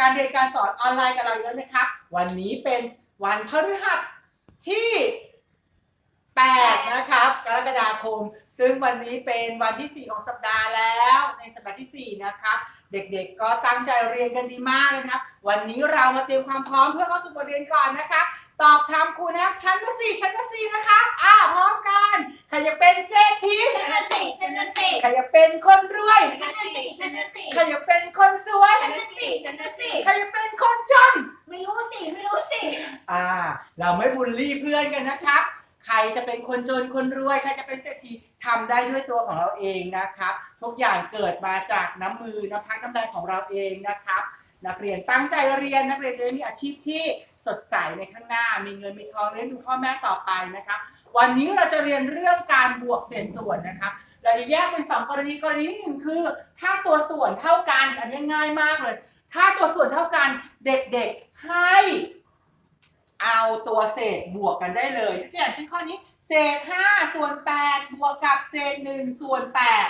การเรียนการสอนออนไลน์กับเราอีกแล้วนะครับวันนี้เป็นวันพฤหัสที่ 8 นะครับ กรกฎาคม ซึ่งวันนี้เป็นวันที่ 4 ของสัปดาห์แล้วในสัปดาห์ที่ 4 นะครับ เด็กๆก็ตั้งใจเรียนกันดีมากเลยนะครับ วันนี้เรามาเตรียมความพร้อมเพื่อเข้าสู่บทเรียนก่อนนะครับ ตอบถามครูนะครับชั้นละสี่ชั้นละสี่นะครับอ่าพร้อมกันใครจะเป็นเศรษฐีฉันน่ะสิฉันน่ะสิใครจะเป็นคนรวยฉันน่ะสิฉันน่ะสิใครจะเป็นคนสวยฉันน่ะสิฉันน่ะสิใครจะเป็นคนจน ไม่รู้สิไม่รู้สิอ่า เราไม่บูลลี่เพื่อนกันนะครับ ใครจะเป็นคนจนคนรวยใครจะเป็นเศรษฐีทำได้ด้วยตัวของเราเองนะครับ ทุกอย่างเกิดมาจากน้ำมือน้ำพักน้ำแรงของเราเองนะครับ นักเรียนตั้งใจเรียนนักเรียนจะได้มีอาชีพที่สดใสในข้างหน้า มีเงินมีทองเลี้ยงดูพ่อแม่ต่อไปนะครับวันนี้เราจะเรียนเรื่องการบวกเศษส่วนนะครับเราจะแยกเป็นสองกรณีกรณีหนึ่งคือ ถ้าตัวส่วนเท่ากันอันนี้ง่ายมากเลย ถ้าตัวส่วนเท่ากันเด็กๆให้เอาตัวเศษบวกกันได้เลยยกตัวอย่างเช่นข้อนี้เศษ 5 ส่วน 8 บวกกับเศษ 1 ส่วน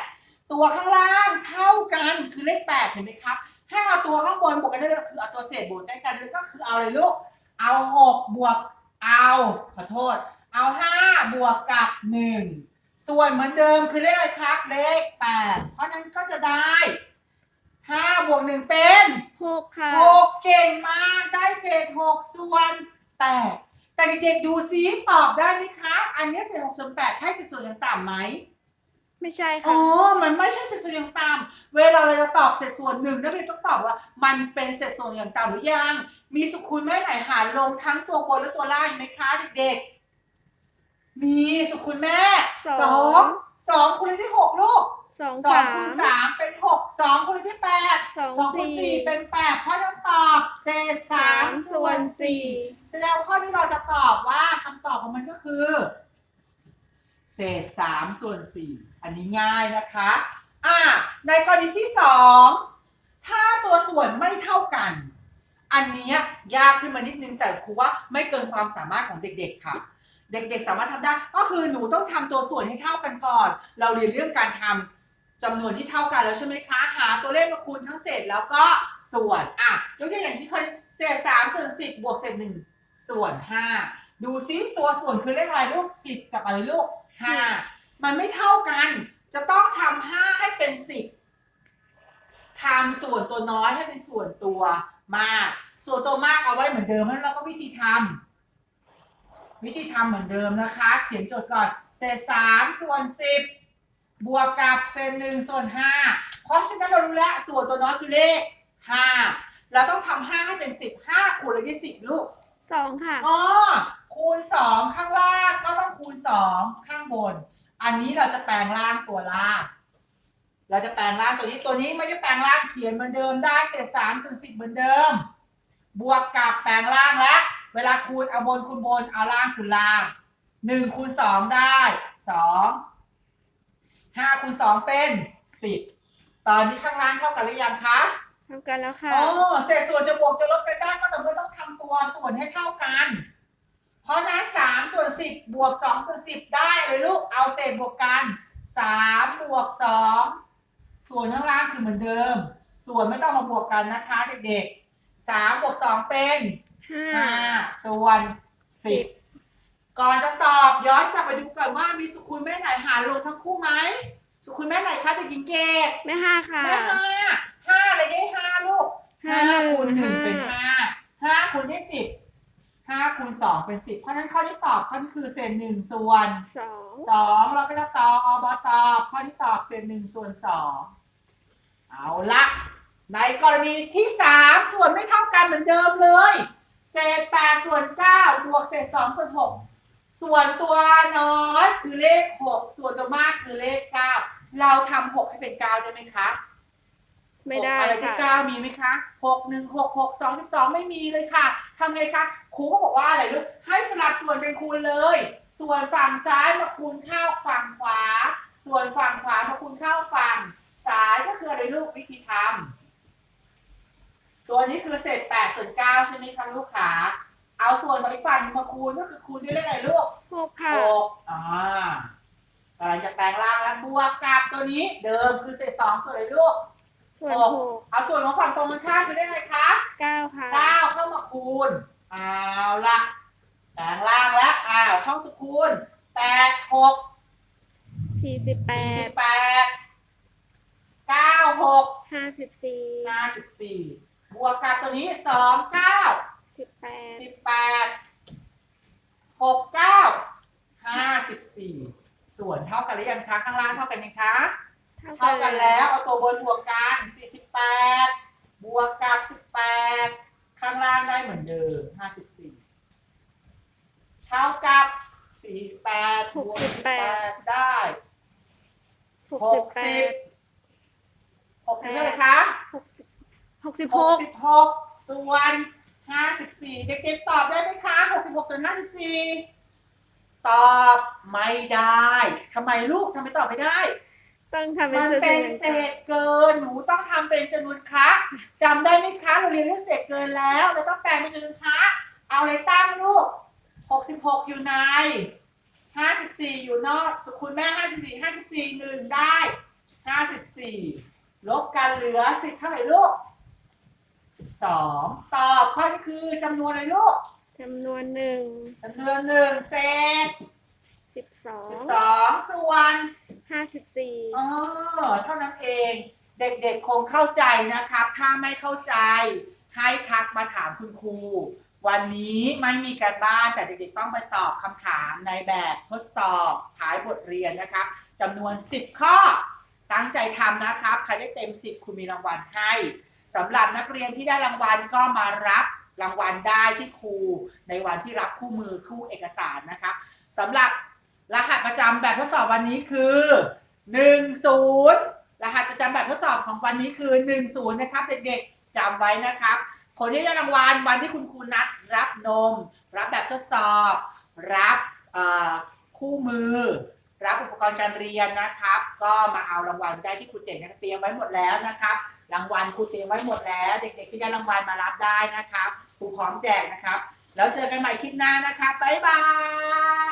8 ตัวข้างล่างเท่ากันคือเลข 8 เห็นไหมครับ ให้เอาตัวข้างบนบวกกันได้เลยคือเอาตัวเศษบวกกันกันเลยก็คือเอาเลยลูก เอา6บวกเอาขอโทษ เอา5บวกกับ1ส่วนเหมือนเดิมคือเลขอะไรครับ เลข8เพราะนั้นก็จะได้5บวก1เป็นหกค่ะหกเก่งมากได้เศษหกส่วนแปดแต่เด็กๆดูซิตอบได้ไหมคะ อันนี้เศษหกส่วนแปดใช่เศษส่วนอย่างต่ำไหมไม่ใช่อ๋ค่ะอมันไม่ใช่เศษส่วนอย่างต่ำเว ลาเราจะตอบเศษส่วนหนึ่งนักเรียนต้องตอบว่า มันเป็นเศษส่วนอย่างต่ำหรือยัง มีสุขุนแม่ไหนหารลงทั้งตัวบนและตัวล่างไหมคะเด็กๆ มีสุขุนแม่สองงสองคูณที่หกลูกสองสองสาคูมณสามเป็นหกสองคูณที่แปดสองสองคูณสี่สี่เป็นแปดเพราะต้องตอบเศษสาสามมส่ส่ววนนสี่สี่แสดงว่าข้อที่เราจะตอบว่าคำตอบของมันก็คือ เศษสามส่วนสี่อันนี้ง่ายนะคะ อ่า ในกรณีที่สองถ้าตัวส่วนไม่เท่ากัน อันนี้ยากขึ้นมานิดนึงแต่ครูว่าไม่เกินความสามารถของเด็ก ๆ ค่ะ เด็กๆ สามารถทำได้ ก็คือหนูต้องทำตัวส่วนให้เท่ากันก่อน เราเรียนเรื่องการทำจำนวนที่เท่ากันแล้วใช่ไหมคะ หาตัวเลขมาคูณทั้งเศษแล้วก็ส่วนอะยกตัวอย่างที่เคยเศษสามส่วนสิบบวกเศษหนึ่งส่วนห้าดูซิตัวส่วนคือเลขอะไรลูกสิบกับอะไรลูกห้ามันไม่เท่ากัน นตัวน้อยให้เป็นส่วนตัวมาก ส่วนตัวมากเอาไว้เหมือนเดิมแล้วเราก็วิธีทำวิธีทำเหมือนเดิมนะคะ เขียนโจทย์ก่อนเศษสามส่วนสิบบวกกับเศษหนึ่งส่วนห้าเพราะฉะนั้นเรารู้แล้วส่วนตัวน้อยคือเลขห้าเราต้องทำห้าให้เป็นสิบห้าคูณเลยที่สิบลูกสองค่ะอ๋อคูณสองข้างล่างก็ต้องคูณสองข้างบน อันนี้เราจะแปลงร่างตัวล่าง เราจะแปลงร่างตัวนี้ตัวนี้ไม่ได้แปลงร่างเขียนเหมือนเดิมได้เศษสามส่วนสิบเหมือนเดิม บวกกับแปลงร่างและ เวลาคูณเอาบนคูณบนเอาล่างคูณล่างหนึ่งคูณสองได้สองห้าคูณสองเป็นสิบตอนนี้ข้างล่างเท่ากันหรือยังคะทำกันแล้วค่ะโอ้เศษส่วนจะบวกจะลบกันได้ก็แต่อเมื่อต้องทำตัวส่วนให้เท่ากัน เพราะนั้นสามส่วนสิบบวกสองส่วนสิบได้เลยลูกเอาเศษบวกกันสามบวกสอง ส่วนข้างล่างคือเหมือนเดิม ส่วนไม่ต้องมาบวกกันนะคะเด็กๆสามบวกสองเป็นห้าห้าส่วนสิบก่อนจะตอบย้อนกลับไปดูก่อนว่ามีสุขุนแม่ไหนหารลงทั้งคู่ไหมสุขุนแม่ไหนคะเด็กหญิงเกดไม่ห้าค่ะแม่ห้าห้าอะไรได้ห้าลูกห้าห้าหนึ่งคูณหนึ่งห้าเป็นห้าห้าคูณได้สิบห้าคูณสองเป็นสิบเพราะฉะนั้นข้อที่ตอบข้อนี้คือเศษหนึ่งส่วนสองสองเราก็จะตอบอบตอบข้อที่ตอบเศษหนึ่งส่วนสอง เอาละในกรณีที่สามส่วนไม่เท่ากันเหมือนเดิมเลย เศษแปดส่วนเก้าบวกเศษสองส่วนหกส่วนตัวน้อยคือเลขหกส่วนตัวมากคือเลขเก้าเราทำหกให้เป็นเก้าได้ไหมคะไม่ได้อะไรที่ค่ะเก้ามีไหมคะหกหนึ่งหกหกสองสิบสองไม่มีเลยค่ะทำไงคะครูก็บอกว่าอะไรลูกให้สลับส่วนเป็นคูณเลย ส่วนฝั่งซ้ายมาคูณเข้าฝั่งขวา ส่วนฝั่งขวามาคูณเข้าฝั่ง ซ้ายก็คืออะไรลูกวิธีทำตัวนี้คือเศษแปดส่วนเก้าใช่ไหมคะลูกขาเอาส่วนของอีกฝั่งหนึงมาคูณก็คือคูณด้วยเลขอะไรลูกหกค่ะหกอ่ากำลังจะแปลงร่างแล้วบวกกับตัวนี้เดิมคือเศษสองส่วนอะไรลูกเศส่วนหหกกเอาส่วนของฝั่งตรงกันข้ามคือได้ไงคะเก้าค่ะเก้าเข้ามาคูณเอาละแปลงล่างแล้วอ้าวท่องสุคูณแปดหกสี่สิบแปสี่สิดบแปด เก้าหกห้าสิบสี่ห้าสิบสี่บวกกับตัวนี้สองเก้าสิบแปดสิบแปดหกเก้าห้าสิบสี่ส่วนเท่ากันหรือยังคะข้างล่างเท่ากันไหมคะ เท่าเท่ากักันนแล้วแล้วเอาตัวบนบวกกัน48บวกกับ18ข้างล่างได้เหมือนเดิม54เท่ากับ48บวก18ได้หกสิบ แปด60 60เท่าไหร่คะหกสิบหกสิบหก66ส่วน54เด็กๆตอบได้ไหมคะ66ส่วน54ตอบไม่ได้ทำไมลูกทำไมตอบไม่ได้ ต้องทำเป็นมันเศษเป็นจำนวนเศษเกิน หนูต้องทำเป็นจำนวนคระจำได้ไหมคะ เราเรียนเรื่องเศษเกินแล้วเราต้องแปลงเป็นจำนวนคระเอาอะไรตั้งลูก 66 อยู่ใน 54 อยู่นอกสคุณแม่ 54 54หนึ่งได้ 54 ลบกันเหลือ10เท่าไหร่ลูก12ตอบข้อนี้คือจำนวนอะไรลูกจำนวนหนึ่งจำนวนหนึ่งเศษสิบสอง12ส่วนห้าสิบสี่อ๋อเท่านั้นเอง เด็กๆคงเข้าใจนะครับ ถ้าไม่เข้าใจให้ทักมาถามคุณครู วันนี้ไม่มีการบ้านแต่เด็กๆต้องไปตอบคำถามในแบบทดสอบท้ายบทเรียนนะครับจำนวน 10 ข้อ ตั้งใจทำนะครับ ใครได้เต็ม 10 คุณมีรางวัลให้สำหรับนักเรียนที่ได้รางวัลก็มารับรางวัลได้ที่ครูในวันที่รับคู่มือคู่เอกสารนะครับสำหรับรหัสประจำแบบทดสอบวันนี้คือ 10 รหัสประจำแบบทดสอบของวันนี้คือ 10 นะครับเด็กๆจำไว้นะครับคนที่ได้รางวัลวันที่คุณครูนัดรับนม รับแบบทดสอบ รับคู่มือ รับอุปกรณ์การเรียนนะครับ ก็มาเอารางวัลได้ที่ครูเจ๋งเตรียมไว้หมดแล้วนะครับ รางวัลครูเตรียมไว้หมดแล้ว เด็กๆที่ได้รางวัลมารับได้นะครับครูพร้อมแจกนะครับ แล้วเจอกันใหม่คลิปหน้านะครับบ๊ายบาย